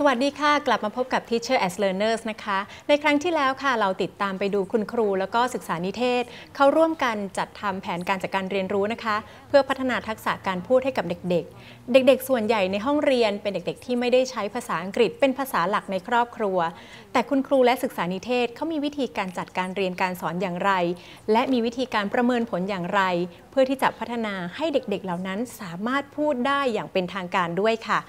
สวัสดีค่ะ กลับมาพบกับ Teacher as Learners นะคะ ในครั้งที่แล้วค่ะ เราติดตามไปดูคุณครู แล้วก็ศึกษานิเทศ เขาร่วมกันจัดทำแผนการจัดการเรียนรู้นะคะ เพื่อพัฒนาทักษะการพูดให้กับเด็ก ๆ เด็ก ๆ ส่วนใหญ่ในห้องเรียนเป็นเด็ก ๆ ที่ไม่ได้ใช้ภาษาอังกฤษเป็นภาษาหลักในครอบครัว แต่คุณครูและศึกษานิเทศเขามีวิธีการจัดการเรียนการสอนอย่างไร และมีวิธีการประเมินผลอย่างไร เพื่อที่จะพัฒนาให้เด็ก ๆ เหล่านั้นสามารถพูดได้อย่างเป็นทางการด้วยค่ะ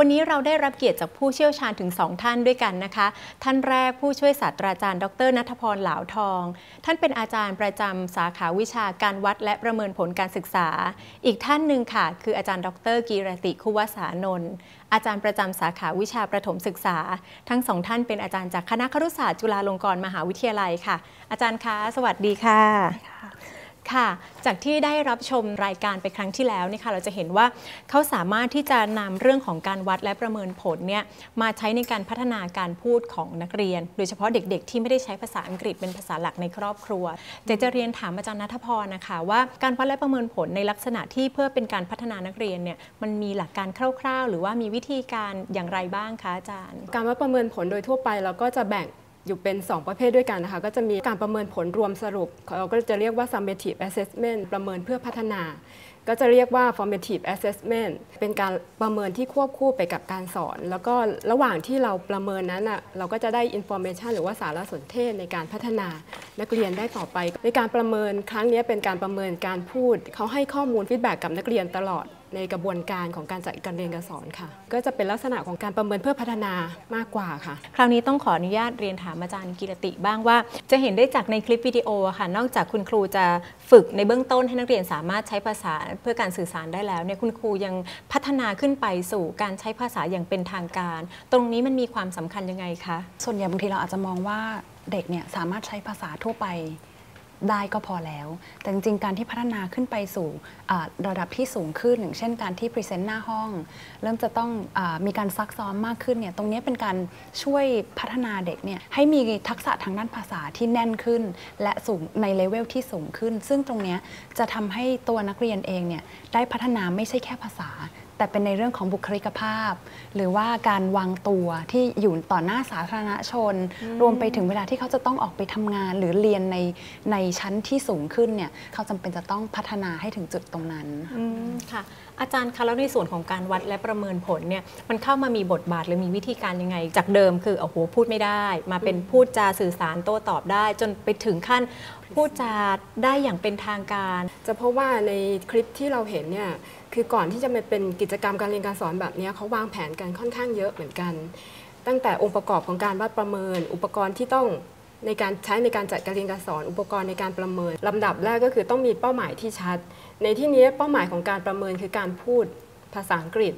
วันนี้เราได้รับเกียรติจากผู้เชี่ยวชาญถึง 2 ท่านด้วยกันนะคะ ท่านแรกผู้ช่วยศาสตราจารย์ ดรนัทพร เหลาทอง ท่านเป็นอาจารย์ประจำสาขาวิชาการวัดและประเมินผลการศึกษา อีกท่านหนึ่งค่ะ คืออาจารย์ ดรกีรติคุวสานนท์อาจารย์ประจำสาขาวิชาประถมศึกษา ทั้งสองท่านเป็นอาจารย์จากคณะครุศาสตร์จุฬาลงกรณ์มหาวิทยาลัยค่ะ อาจารย์คะสวัสดีค่ะ ค่ะ จากที่ได้รับชมรายการไปครั้งที่แล้วนี่ค่ะเราจะเห็นว่าเขาสามารถที่จะนำเรื่องของการวัดและประเมินผลเนี่ยมาใช้ในการพัฒนาการพูดของนักเรียน โดยเฉพาะเด็กๆ ที่ไม่ได้ใช้ภาษาอังกฤษเป็นภาษาหลักในครอบครัวเดี๋ยวจะเรียนถามอาจารย์นัทพรนะคะว่าการวัดและประเมินผลในลักษณะที่เพื่อเป็นการพัฒนานักเรียนเนี่ยมันมีหลักการคร่าว ๆ หรือว่ามีวิธีการอย่างไรบ้างคะอาจารย์ การวัดประเมินผลโดยทั่วไปเราก็จะแบ่ง อยู่เป็น 2 ประเภทด้วยกันนะคะ ก็จะมีการประเมินผลรวมสรุป เราก็จะเรียกว่า summative assessment ประเมินเพื่อพัฒนา ก็จะเรียกว่า formative assessment เป็นการประเมินที่ควบคู่ไปกับการสอน แล้วก็ระหว่างที่เราประเมินนั้นอะเราก็จะได้ information หรือว่าสารสนเทศในการพัฒนานักเรียนได้ต่อไป ในการประเมินครั้งนี้เป็นการประเมินการพูด เขาให้ข้อมูลฟีดแบ็กกับนักเรียนตลอด ในกระบวนการของการจัดการเรียนการสอนค่ะ ก็จะเป็นลักษณะของการประเมินเพื่อพัฒนามากกว่าค่ะ คราวนี้ต้องขออนุญาตเรียนถามอาจารย์กิรติบ้างว่า จะเห็นได้จากในคลิปวิดีโออะค่ะ นอกจากคุณครูจะฝึกในเบื้องต้นให้นักเรียนสามารถใช้ภาษาเพื่อการสื่อสารได้แล้วเนี่ยคุณครูยังพัฒนาขึ้นไปสู่การใช้ภาษาอย่างเป็นทางการ ตรงนี้มันมีความสำคัญยังไงคะส่วนใหญ่บางทีเราอาจจะมองว่าเด็กเนี่ยสามารถใช้ภาษาทั่วไป ได้ก็พอแล้ว แต่จริงๆ การที่พัฒนาขึ้นไปสู่ระดับที่สูงขึ้น อย่างเช่นการที่พรีเซนต์หน้าห้อง เริ่มจะต้องอมีการซักซ้อมมากขึ้นเนี่ย ตรงนี้เป็นการช่วยพัฒนาเด็กเนี่ยให้มีทักษะทางด้านภาษาที่แน่นขึ้น และสูงในเลเวลที่สูงขึ้น ซึ่งตรงนี้จะทำให้ตัวนักเรียนเองเนี่ยได้พัฒนาไม่ใช่แค่ภาษา แต่เป็นในเรื่องของบุคลิกภาพ หรือว่าการวางตัวที่อยู่ต่อหน้าสาธารณชน รวมไปถึงเวลาที่เขาจะต้องออกไปทำงาน หรือเรียนในในชั้นที่สูงขึ้นเนี่ยเขาจำเป็นจะต้องพัฒนาให้ถึงจุดตรงนั้นอืมค่ะ อาจารย์คะแล้วในส่วนของการวัดและประเมินผลเนี่ยมันเข้ามามีบทบาทหรือมีวิธีการยังไง จากเดิมคือโอ้โหพูดไม่ได้ มาเป็นพูดจาสื่อสารโต้ตอบได้ จนไปถึงขั้นพูดจาได้อย่างเป็นทางการ จะเพราะว่าในคลิปที่เราเห็นเนี่ย คือก่อนที่จะมาเป็นกิจกรรมการเรียนการสอนแบบนี้เขาวางแผนกันค่อนข้างเยอะเหมือนกัน ตั้งแต่องค์ประกอบของการวัดประเมิน อุปกรณ์ที่ต้องในการใช้ในการจัดการเรียนการสอน อุปกรณ์ในการประเมินลำดับแรกก็คือต้องมีเป้าหมายที่ชัด ในที่นี้เป้าหมายของการประเมินคือการพูดภาษาอังกฤษ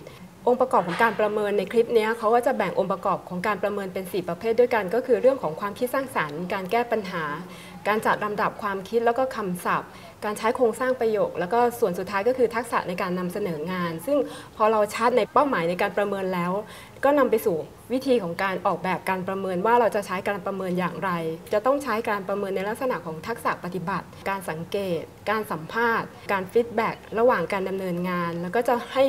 องค์ประกอบของการประเมินในคลิปนี้เขาก็จะแบ่งองค์ประกอบของการประเมินเป็น 4 ประเภทด้วยกัน ก็คือเรื่องของความคิดสร้างสรรค์ การแก้ปัญหา การจัดลำดับความคิดแล้วก็คำศัพท์ การใช้โครงสร้างประโยค แล้วก็ส่วนสุดท้ายก็คือทักษะในการนำเสนองาน ซึ่งพอเราชัดในเป้าหมายในการประเมินแล้ว ก็นำไปสู่วิธีของการออกแบบการประเมินว่าเราจะใช้การประเมินอย่างไร จะต้องใช้การประเมินในลักษณะของทักษะปฏิบัติ การสังเกต การสัมภาษณ์ การฟีดแบ็กระหว่างการดำเนินงาน แล้วก็จะให้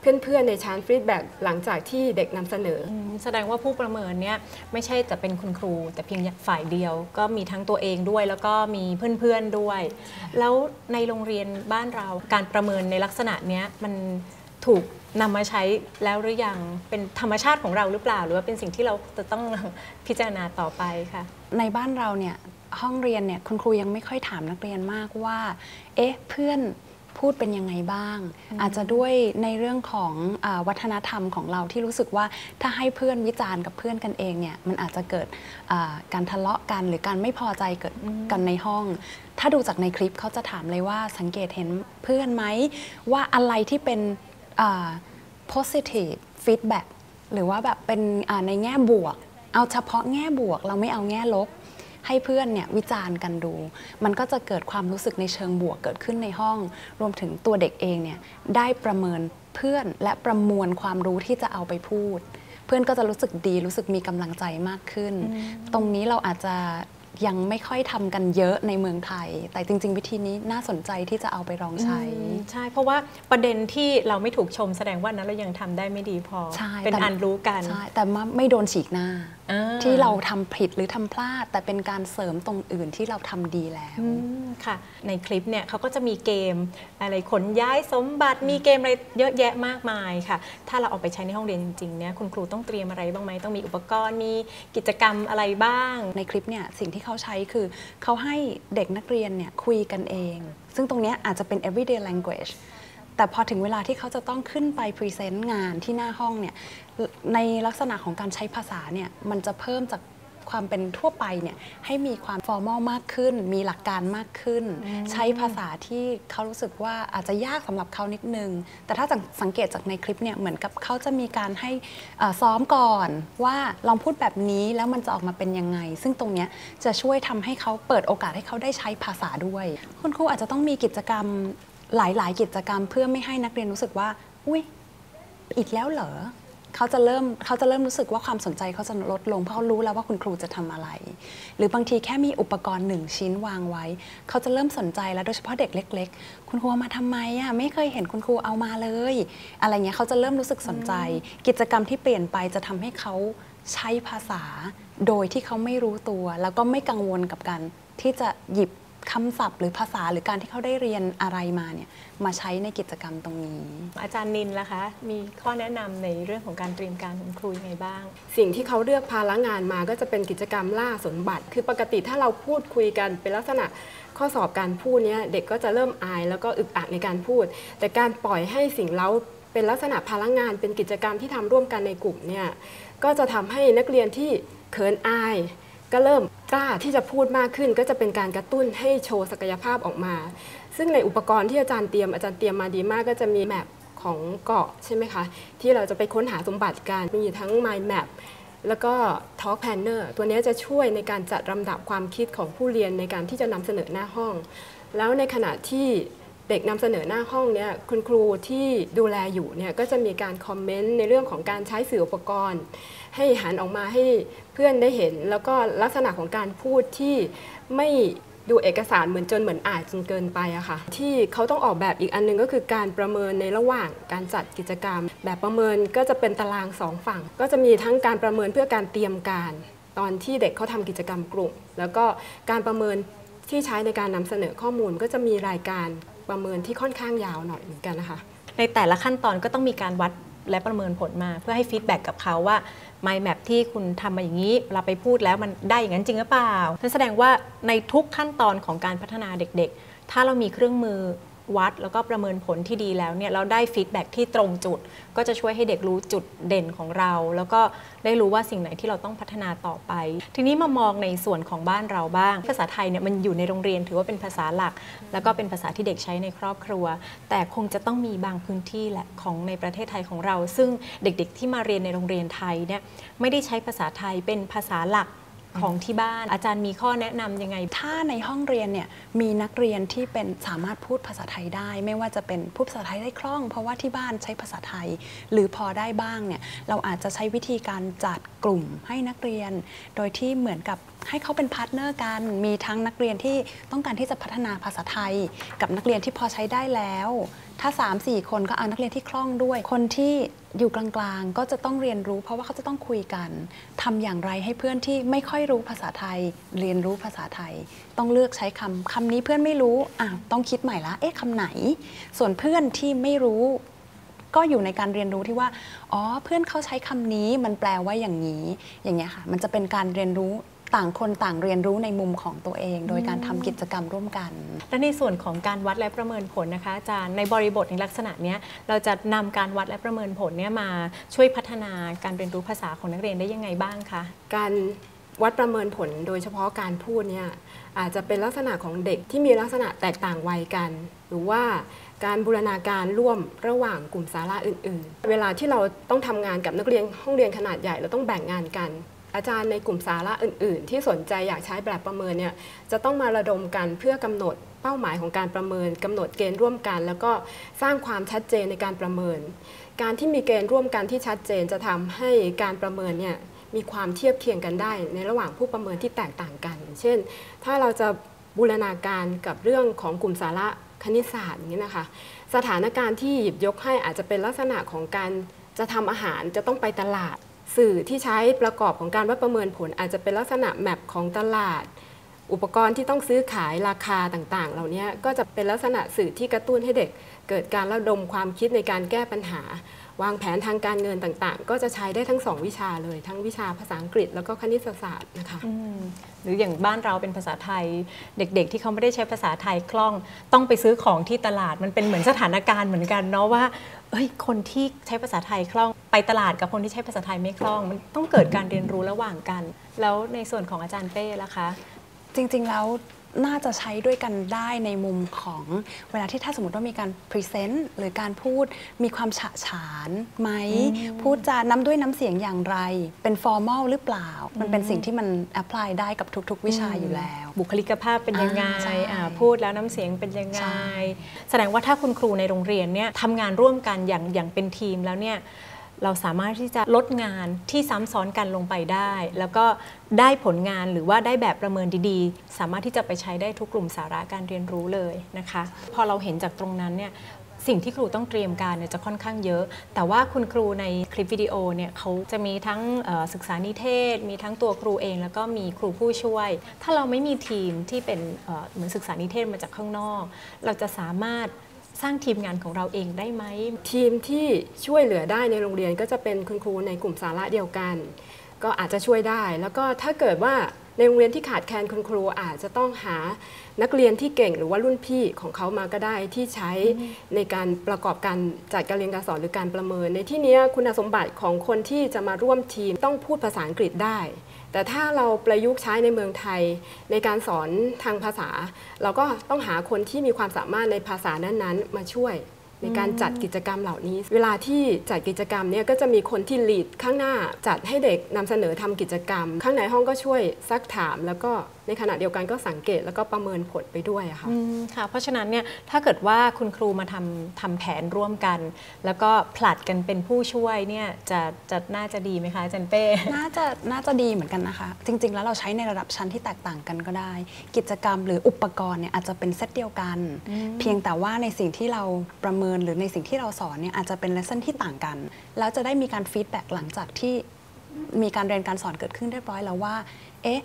เพื่อนๆในชั้นฟีดแบ็กหลังจากที่เด็กนำเสนออืมแสดงว่าผู้ประเมินเนี่ยไม่ใช่แต่เป็นคุณครู แต่เพียงฝ่ายเดียว ก็มีทั้งตัวเองด้วย แล้วก็มีเพื่อนๆด้วย แล้วในโรงเรียนบ้านเราการประเมินในลักษณะเนี้ยมันถูกนำมาใช้แล้วหรือยังเป็นธรรมชาติของเราหรือเปล่า หรือว่าเป็นสิ่งที่เราจะต้องพิจารณาต่อไปค่ะ ในบ้านเราเนี่ยห้องเรียนเนี่ยคุณครูยังไม่ค่อยถามนักเรียนมากว่า เอ๊ะเพื่อน พูดเป็นยังไงบ้าง อาจจะด้วยในเรื่องของอาวัฒนธรรมของเราที่รู้สึกว่าถ้าให้เพื่อนวิจารณ์กับเพื่อนกันเองเนี่ยมันอาจจะเกิดอ่าการทะเลาะกัน หรือการไม่พอใจเกิดกันในห้อง ถ้าดูจากในคลิปเขาจะถามเลยว่าสังเกตเห็นเพื่อนไหมว่าอะไรที่เป็นอ่า positive feedback หรือว่าแบบเป็นอ่าในแง่บวก เอาเฉพาะแง่บวกเราไม่เอาแง่ลบ ให้เพื่อนเนี่ยวิจารณ์กันดู มันก็จะเกิดความรู้สึกในเชิงบวกเกิดขึ้นในห้อง รวมถึงตัวเด็กเองเนี่ยได้ประเมินเพื่อนและประมวลความรู้ที่จะเอาไปพูด เพื่อนก็จะรู้สึกดีรู้สึกมีกำลังใจมากขึ้น ตรงนี้เราอาจจะยังไม่ค่อยทำกันเยอะในเมืองไทย แต่จริง ๆ วิธีนี้น่าสนใจที่จะเอาไปลองใช้อืมใช่ เพราะว่าประเด็นที่เราไม่ถูกชมแสดงว่านั้นเรายังทำได้ไม่ดีพอใช่เป็นแต่อันรู้กันใช่แต่ว่าไม่โดนฉีกหน้าอ่า ที่เราทำผิดหรือทำพลาด แต่เป็นการเสริมตรงอื่นที่เราทำดีแล้วอืมค่ะ ในคลิปเนี่ยเขาก็จะมีเกมอะไรขนย้ายสมบัติมีเกมอะไรเยอะแยะมากมายค่ะ ถ้าเราเอาไปใช้ในห้องเรียนจริงๆเนี่ยคุณครูต้องเตรียมอะไรบ้างไหมต้องมีอุปกรณ์มีกิจกรรมอะไรบ้าง ในคลิปเนี่ยสิ่งที่เขาใช้คือเขาให้เด็กนักเรียนเนี่ยคุยกันเอง ซึ่งตรงเนี้ยอาจจะเป็น everyday language แต่พอถึงเวลาที่เขาจะต้องขึ้นไปพรีเซนต์งานที่หน้าห้องเนี่ยในลักษณะของการใช้ภาษาเนี่ยมันจะเพิ่มจากความเป็นทั่วไปเนี่ยให้มีความ formal มากขึ้น มีหลักการมากขึ้น ใช้ภาษาที่เขารู้สึกว่าอาจจะยากสำหรับเขานิดนึง แต่ถ้าสังเกตจากในคลิปเนี่ยเหมือนกับเขาจะมีการให้เอ่อซ้อมก่อน ว่าลองพูดแบบนี้แล้วมันจะออกมาเป็นยังไง ซึ่งตรงเนี้ยจะช่วยทำให้เขาเปิดโอกาสให้เขาได้ใช้ภาษาด้วย คุณครูอาจจะต้องมีกิจกรรม หลายๆ กิจกรรมเพื่อไม่ให้นักเรียนรู้สึกว่า อุ้ยอีกแล้วเหรอเขาจะเริ่มเขาจะเริ่มรู้สึกว่าความสนใจเขาจะลดลงเพราะเขารู้แล้วว่าคุณครูจะทำอะไร หรือบางทีแค่มีอุปกรณ์หนึ่งชิ้นวางไว้ เขาจะเริ่มสนใจแล้วโดยเฉพาะเด็กเล็ก ๆ คุณครูเอามาทำไมอะไม่เคยเห็นคุณครูเอามาเลย อะไรเงี้ยเขาจะเริ่มรู้สึกสนใจ กิจกรรมที่เปลี่ยนไปจะทำให้เขาใช้ภาษา โดยที่เขาไม่รู้ตัว แล้วก็ไม่กังวลกับการที่จะหยิบ คำศัพท์ หรือภาษาหรือการที่เขาได้เรียนอะไรมาเนี่ยมาใช้ในกิจกรรมตรงนี้ อาจารย์นินล่ะคะ มีข้อแนะนำในเรื่องของการเตรียมการของครูยังไงบ้าง สิ่งที่เขาเลือกพาละงานมาก็จะเป็นกิจกรรมล่าสนบัตรคือปกติถ้าเราพูดคุยกันเป็นลักษณะข้อสอบการพูดเนี้ยเด็กก็จะเริ่มอายแล้วก็อึกอักในการพูด แต่การปล่อยให้สิ่งเล้าเป็นลักษณะพาละงานเป็นกิจกรรมที่ทำร่วมกันในกลุ่มเนี่ยก็จะทำให้นักเรียนที่เขินอาย ก็เริ่มกล้าที่จะพูดมากขึ้น ก็จะเป็นการกระตุ้นให้โชว์ศักยภาพออกมา ซึ่งในอุปกรณ์ที่อาจารย์เตรียมอาจารย์เตรียมมาดีมากก็จะมีแมปของเกาะใช่ไหมคะ ที่เราจะไปค้นหาสมบัติกันมีทั้ง Mind Map แล้วก็ Talk Planner ตัวนี้จะช่วยในการจัดลำดับความคิดของผู้เรียนในการที่จะนำเสนอหน้าห้อง แล้วในขณะที่ เด็กนำเสนอหน้าห้องเนี่ยคุณครูที่ดูแลอยู่เนี่ยก็จะมีการคอมเมนต์ในเรื่องของการใช้สื่ออุปกรณ์ ให้หันออกมาให้เพื่อนได้เห็น แล้วก็ลักษณะของการพูดที่ไม่ดูเอกสารเหมือนจนเหมือนอ่านจนเกินไปอะค่ะ ที่เขาต้องออกแบบอีกอันหนึงก็คือการประเมินในระหว่างการจัดกิจกรรม แบบประเมินก็จะเป็นตารางสองฝั่ง ก็จะมีทั้งการประเมินเพื่อการเตรียมการ ตอนที่เด็กเขาทำกิจกรรมกลุ่ม แล้วก็การประเมินที่ใช้ในการนำเสนอข้อมูลก็จะมีรายการ ประเมินที่ค่อนข้างยาวหน่อยเหมือนกันนะคะ ในแต่ละขั้นตอนก็ต้องมีการวัดและประเมินผลมาเพื่อให้ฟีดแบ็กกับเขาว่า Mind Map ที่คุณทำมาอย่างนี้ เราไปพูดแล้วมันได้อย่างนั้นจริงหรือเปล่านั่นแสดงว่าในทุกขั้นตอนของการพัฒนาเด็กๆ ถ้าเรามีเครื่องมือ วัด แล้วก็ประเมินผลที่ดีแล้วเนี่ยเราได้ฟีดแบ็กที่ตรงจุด ก็จะช่วยให้เด็กรู้จุดเด่นของเรา แล้วก็ได้รู้ว่าสิ่งไหนที่เราต้องพัฒนาต่อไป ทีนี้มามองในส่วนของบ้านเราบ้าง ภาษาไทยเนี่ยมันอยู่ในโรงเรียนถือว่าเป็นภาษาหลัก แล้วก็เป็นภาษาที่เด็กใช้ในครอบครัว แต่คงจะต้องมีบางพื้นที่แหละของในประเทศไทยของเรา ซึ่งเด็กๆ ที่มาเรียนในโรงเรียนไทยเนี่ยไม่ได้ใช้ภาษาไทยเป็นภาษาหลัก ของที่บ้าน อาจารย์มีข้อแนะนำยังไง ถ้าในห้องเรียนเนี่ยมีนักเรียนที่เป็นสามารถพูดภาษาไทยได้ ไม่ว่าจะเป็นพูดภาษาไทยได้คล่อง เพราะว่าที่บ้านใช้ภาษาไทย หรือพอได้บ้างเนี่ยเราอาจจะใช้วิธีการจัดกลุ่มให้นักเรียน โดยที่เหมือนกับให้เขาเป็นพาร์ทเนอร์กัน มีทั้งนักเรียนที่ต้องการที่จะพัฒนาภาษาไทย กับนักเรียนที่พอใช้ได้แล้ว ถ้า 3 4 คนก็เอานักเรียนที่คล่องด้วย คนที่อยู่กลางๆ ก็จะต้องเรียนรู้เพราะว่าเขาจะต้องคุยกันทำอย่างไรให้เพื่อนที่ไม่ค่อยรู้ภาษาไทย เรียนรู้ภาษาไทย ต้องเลือกใช้คำคำนี้เพื่อนไม่รู้อะต้องคิดใหม่ละเอ๊ะคำไหน ส่วนเพื่อนที่ไม่รู้ก็อยู่ในการเรียนรู้ที่ว่า อ๋อ เพื่อนเขาใช้คำนี้ มันแปลว่าอย่างนี้ อย่างเงี้ยค่ะ มันจะเป็นการเรียนรู้ ต่างคนต่างเรียนรู้ในมุมของตัวเอง โดยการทำกิจกรรมร่วมกัน และในส่วนของการวัดและประเมินผลนะคะอาจารย์ในบริบทในลักษณะเนี้ยเราจะนำการวัดและประเมินผลเนี่ยมาช่วยพัฒนาการเรียนรู้ภาษาของนักเรียนได้ยังไงบ้างคะการวัดประเมินผลโดยเฉพาะการพูดเนี่ยอาจจะเป็นลักษณะของเด็กที่มีลักษณะแตกต่างวัยกัน หรือว่าการบูรณาการร่วมระหว่างกลุ่มสาระอื่น ๆ เวลาที่เราต้องทำงานกับนักเรียนห้องเรียนขนาดใหญ่เราต้องแบ่งงานกัน อาจารย์ในกลุ่มสาระอื่น ๆ ที่สนใจอยากใช้แบบประเมินเนี่ยจะต้องมาระดมกันเพื่อกำหนดเป้าหมายของการประเมินกำหนดเกณฑ์ร่วมกัน แล้วก็สร้างความชัดเจนในการประเมิน การที่มีเกณฑ์ร่วมกันที่ชัดเจนจะทำให้การประเมินเนี่ยมีความเทียบเคียงกันได้ ในระหว่างผู้ประเมินที่แตกต่างกัน เช่น ถ้าเราจะบูรณาการกับเรื่องของกลุ่มสาระคณิตศาสตร์อย่างนี้นะคะ สถานการณ์ที่หยิบยกให้อาจจะเป็นลักษณะของการจะทำอาหารจะต้องไปตลาด สื่อที่ใช้ประกอบของการวัดประเมินผล อาจจะเป็นลักษณะแมปของตลาด อุปกรณ์ที่ต้องซื้อขายราคาต่างๆ เหล่านี้ก็จะเป็นลักษณะสื่อที่กระตุ้นให้เด็ก เกิดการระดมความคิดในการแก้ปัญหา วางแผนทางการเงินต่างๆ ก็จะใช้ได้ทั้งสองวิชาเลย ทั้งวิชาภาษาอังกฤษแล้วก็คณิตศาสตร์นะคะอืมหรืออย่างบ้านเราเป็นภาษาไทย เด็กๆ ที่เขาไม่ได้ใช้ภาษาไทยคล่อง ต้องไปซื้อของที่ตลาดมันเป็นเหมือนสถานการณ์เหมือนกันเนาะว่าเอ้ยคนที่ใช้ภาษาไทยคล่อง ไปตลาดกับคนที่ใช้ภาษาไทยไม่คล่อง มันต้องเกิดการเรียนรู้ระหว่างกัน แล้วในส่วนของอาจารย์เป้ล่ะคะ จริงๆแล้ว น่าจะใช้ด้วยกันได้ในมุมของเวลาที่ถ้าสมมติว่ามีการพรีเซนต์หรือการพูดมีความฉะฉานไหม พูดจาน้ำด้วยน้ำเสียงอย่างไร เป็นฟอร์มอลหรือเปล่า มันเป็นสิ่งที่มันแอพพลายได้กับทุก ๆ วิชาอยู่แล้ว บุคลิกภาพเป็นยังไงอ่าใช่อ่าพูดแล้วน้ำเสียงเป็นยังไงใช่แสดงว่าถ้าคุณครูในโรงเรียนเนี่ยทำงานร่วมกันอย่างอย่างเป็นทีมแล้วเนี่ย เราสามารถที่จะลดงานที่ซ้ำซ้อนกันลงไปได้ แล้วก็ได้ผลงานหรือว่าได้แบบประเมินดีๆ สามารถที่จะไปใช้ได้ทุกกลุ่มสาระการเรียนรู้เลยนะคะ พอเราเห็นจากตรงนั้นเนี่ยสิ่งที่ครูต้องเตรียมการเนี่ยจะค่อนข้างเยอะ แต่ว่าคุณครูในคลิปวิดีโอเนี่ยเขาจะมีทั้งศึกษานิเทศ มีทั้งตัวครูเอง แล้วก็มีครูผู้ช่วย ถ้าเราไม่มีทีมที่เป็นเหมือนศึกษานิเทศมาจากข้างนอก เราจะสามารถ สร้างทีมงานของเราเองได้ไหม ทีมที่ช่วยเหลือได้ในโรงเรียนก็จะเป็นคุณครูในกลุ่มสาระเดียวกัน ก็อาจจะช่วยได้ แล้วก็ถ้าเกิดว่าในโรงเรียนที่ขาดแคลนคุณครูอาจจะต้องหานักเรียนที่เก่งหรือว่ารุ่นพี่ของเขามาก็ได้ที่ใช้ในการประกอบการจัดการเรียนการสอนหรือการประเมิน ในที่นี้คุณสมบัติของคนที่จะมาร่วมทีมต้องพูดภาษาอังกฤษได้ แต่ถ้าเราประยุกต์ใช้ในเมืองไทย ในการสอนทางภาษา เราก็ต้องหาคนที่มีความสามารถในภาษานั้นๆ มาช่วยในการจัดกิจกรรมเหล่านี้ เวลาที่จัดกิจกรรมเนี่ยก็จะมีคนที่ลีดข้างหน้าจัดให้เด็กนำเสนอทำกิจกรรม ข้างในห้องก็ช่วยซักถามแล้วก็ในขณะเดียวกันก็สังเกตแล้วก็ประเมินผลไปด้วยอะค่ะอืมค่ะ เพราะฉะนั้นเนี่ยถ้าเกิดว่าคุณครูมาทำทำแผนร่วมกัน แล้วก็ผลัดกันเป็นผู้ช่วยเนี่ยจะจะน่าจะดีไหมคะอาจันเป้ น่าจะน่าจะดีเหมือนกันนะคะ จริง ๆ แล้วเราใช้ในระดับชั้นที่แตกต่างกันก็ได้ กิจกรรมหรืออุปกรณ์เนี่ยอาจจะเป็นเซตเดียวกัน เพียงแต่ว่าในสิ่งที่เราประเมินหรือในสิ่งที่เราสอนเนี่ยอาจจะเป็นเลสเซนที่ต่างกัน แล้วจะได้มีการฟีดแบ็กหลังจากที่มีการเรียนการสอนเกิดขึ้นเรียบร้อยแล้วว่า เอ๊ะ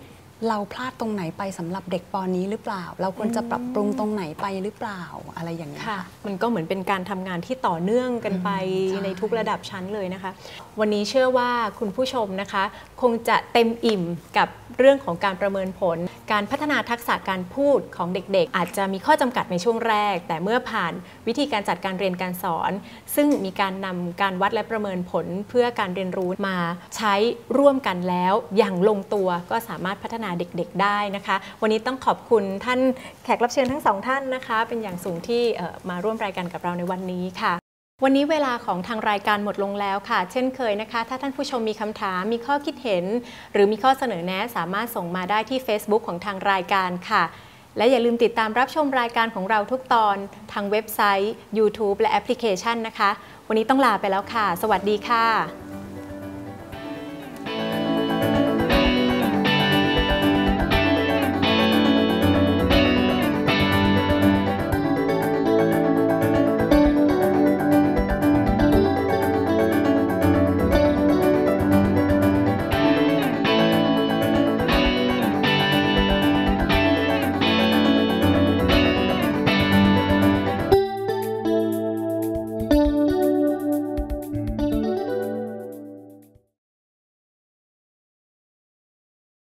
เราพลาดตรงไหนไปสำหรับเด็กปอนี้หรือเปล่า เราควรจะปรับปรุงตรงไหนไปหรือเปล่าอะไรอย่างเงี้ยค่ะ มันก็เหมือนเป็นการทำงานที่ต่อเนื่องกันไปใช่ในทุกระดับชั้นเลยนะคะ วันนี้เชื่อว่าคุณผู้ชมนะคะ คงจะเต็มอิ่มกับเรื่องของการประเมินผล การพัฒนาทักษะการพูดของเด็กๆ อาจจะมีข้อจำกัดในช่วงแรก แต่เมื่อผ่านวิธีการจัดการเรียนการสอน ซึ่งมีการนำการวัดและประเมินผลเพื่อการเรียนรู้มาใช้ร่วมกันแล้วอย่างลงตัวก็สามารถพัฒนาเด็กๆได้นะคะ วันนี้ต้องขอบคุณท่านแขกรับเชิญทั้งสองท่านนะคะ เป็นอย่างสูงที่มาร่วมรายการกับเราในวันนี้ค่ะ วันนี้เวลาของทางรายการหมดลงแล้วค่ะ เช่นเคยนะคะ ถ้าท่านผู้ชมมีคำถามมีข้อคิดเห็น หรือมีข้อเสนอแนะสามารถส่งมาได้ที่ Facebook ของทางรายการค่ะและอย่าลืมติดตามรับชมรายการของเราทุกตอนทางเว็บไซต์ YouTube และแอปพลิเคชันนะคะ วันนี้ต้องลาไปแล้วค่ะ สวัสดีค่ะ